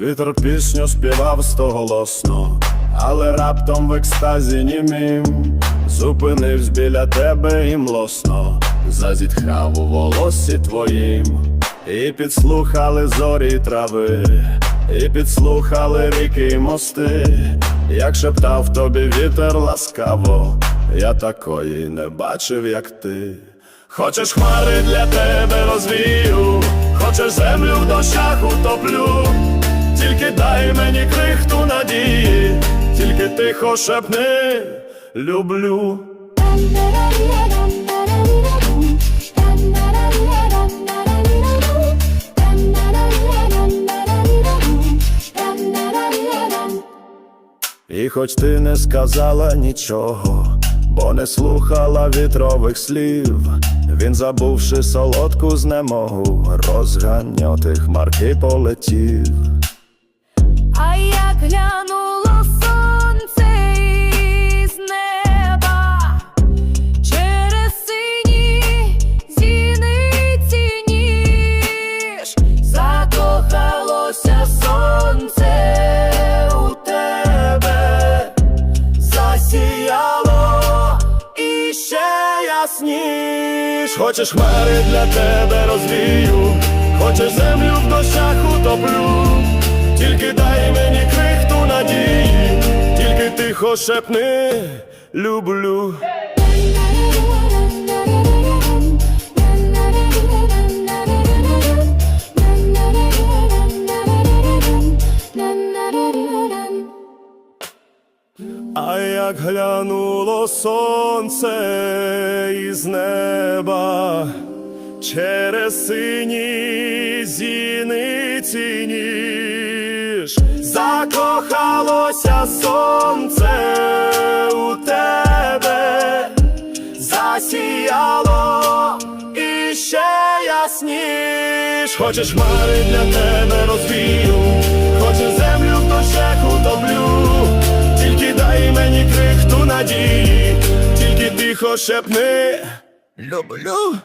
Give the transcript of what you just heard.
Вітер пісню співав стоголосно, але раптом в екстазі німім Зупинився біля тебе і млосно, зазітхав у волосі твоїм, і підслухали зорі трави, і підслухали ріки й мости, як шептав тобі вітер ласкаво, я такої не бачив, як ти. Хочеш хмари для тебе розвію, хочеш землю в дощах утоплю, тільки дай мені крихту надії, тільки тихо шепни, люблю. І хоч ти не сказала нічого, бо не слухала вітрових слів, він, забувши солодку знемогу, розганяти хмарки полетів. Ясніш. Хочеш хмари для тебе розвію, хочеш землю в дощах утоплю, тільки дай мені крихту надії, тільки тихо шепни, люблю. А як глянуло сонце із неба через сині зіниці ніж закохалося сонце у тебе, засіяло і ще ясніш. Хочеш хмари для тебе розвію, тихо шепни, люблю.